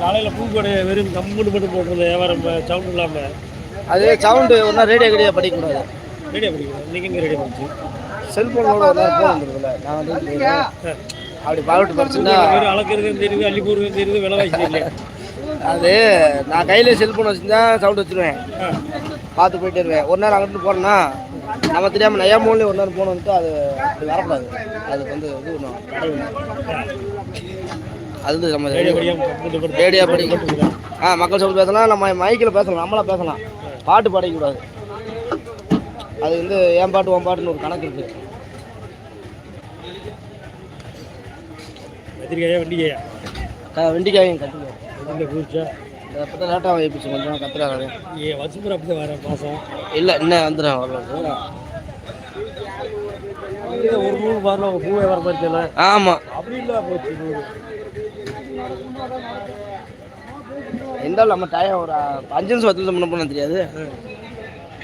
காலையில் பூ கடை வெறும் கம்முன்னு மட்டும் போட்டுருந்த வியாபாரம் சவுண்ட் இல்லாமல் அது சவுண்டு நாள் ரேடியோ கடியாக படிக்கக்கூடாது. ரெடியாக படிக்கணும் நீங்கள் எங்கே ரெடி பண்ணிச்சு செல்ஃபோனோட ஃபோன் வந்துருக்குல்ல. நான் வந்து அப்படி பாவிட்டு படிச்சுன்னா வெறும் அளக்கிறதும் தெரியுது அள்ளி போடுறதும் தெரியுது விலை வாங்கி தெரியல. அது நான் கையில் செல்ஃபோன் வச்சுருந்தா சவுண்ட் வச்சுருவேன். பார்த்து போயிட்டே இருவேன் ஒரு நேரம் அங்கிட்டு போனேன்னா நம்ம தெரியாமல் நயா மூலையும் ஒரு நேரம் போன வந்துட்டு அது அப்படி வரக்கூடாது. அது வந்து இது பண்ணும். அது நம்ம ரேடியோ படி ஆ மக்கள் சவுண்ட் பேசலாம் நம்ம மைக்கில் பேசலாம் நம்மளா பேசலாம். பாட்டு பாடிக்கூடாது அது வந்து என் பாட்டு உன் பாட்டுன்னு ஒரு கணக்கு இருக்குது கத்திரிக்காயா வண்டிக்கையா? வெண்டிக்காயும் இந்த குறிச்சா இப்போ தான் லேட்டாக வைப்பிச்சு கொஞ்சம் கத்துறாங்க ஏ வருஷம் அப்படி வரேன் மாதம் இல்லை இன்னும் வந்துடுறேன் வரல ஒரு நூறு பாருல பூ வியாபாரம் மாதிரி ஆமாம் அப்படி இல்லை போச்சு இருந்தாலும் நம்ம டைம் ஒரு அஞ்சு நிமிஷம் பத்து நிமிஷம் முன்ன பண்ண தெரியாது.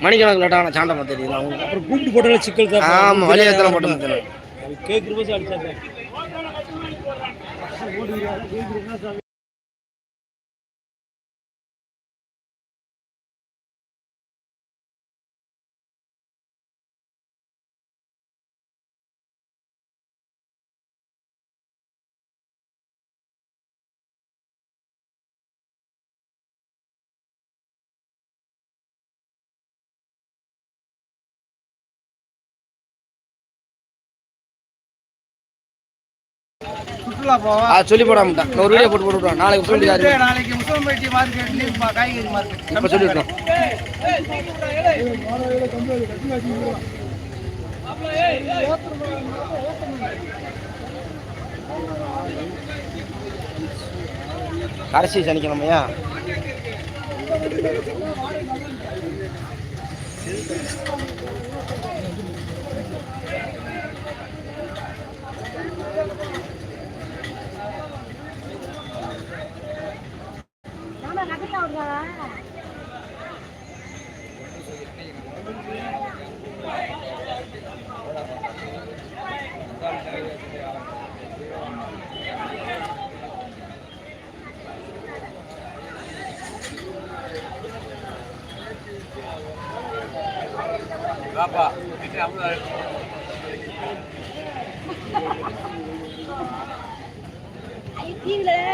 மணிக்கணக்கு லேட்டாக ஆனால் சாண்டமாக தெரியுது அவங்க. அப்புறம் கூப்பிட்டு போட்டாலே சிக்கல் தான். ஆமாம் வழி எத்தனை போட்டு தெரியும் அடிச்சாங்க ஆ சொல்லி போடாமட்டேன் நான் ஒரு வீடியோ போட்டு போட்டு விட்ருவேன் நாளைக்கு சொல்லி நாளைக்கு முசம்பேட்டி மார்க்கெட்லேயும் காய்கறி மார்க்கெட் இப்போ சொல்லி விட்டுறோம் கடைசி சனிக்கிழமையா? டிவில Berapa? Ini aku dari Ayo, gila.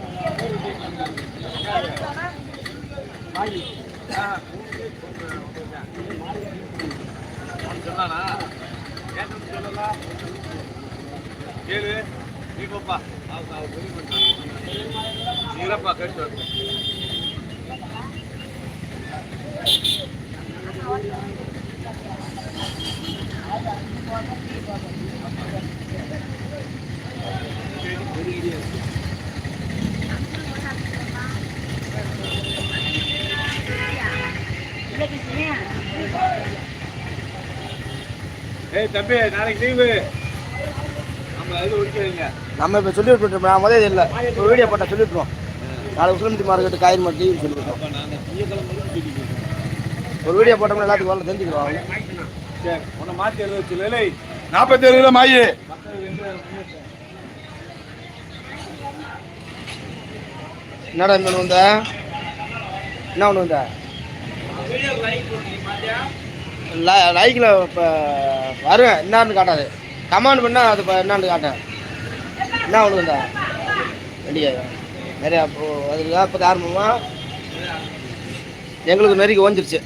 சொன்னானா சொல்லலாம் கேளு நீ போப்பா அவங்க பெரிய பண்ணுறாங்க ஏய் தம்பி நாளைக்கு லீவு நம்ம இது ஒழிக்கிறீங்க நம்ம இப்போ சொல்லி விட்டுருப்போம் நான் முதல்ல இல்லை ஒரு வீடியோ போட்டால் சொல்லி விட்டுருவோம் நாளைக்கு உசிலம்பட்டி மார்க்கெட்டு காய்கறி மார்க்கெட்டு சொல்லி விட்டுருவோம் ஒரு வீடியோ போட்டோம்னா எல்லாத்துக்கும் வரல தெரிஞ்சுக்கிறோம். சரி உன்னை மாற்றி எழுத வச்சு இல்லை நாற்பத்தி ஏழு கிலோ மாயி என்னடா இந்த ஒன்று வந்த என்ன ஒன்று வந்த லைக்கில் இப்போ வருவேன். என்னான்னு காட்டாது. கமாண்ட் பண்ணால் அது இப்போ என்னான்னு காட்டேன் என்ன ஒன்று இருந்தா ரெடியா நிறையா இப்போ அதுக்கு இப்போ காரணமாக எங்களுக்கு நெருக்கி ஓஞ்சிருச்சு.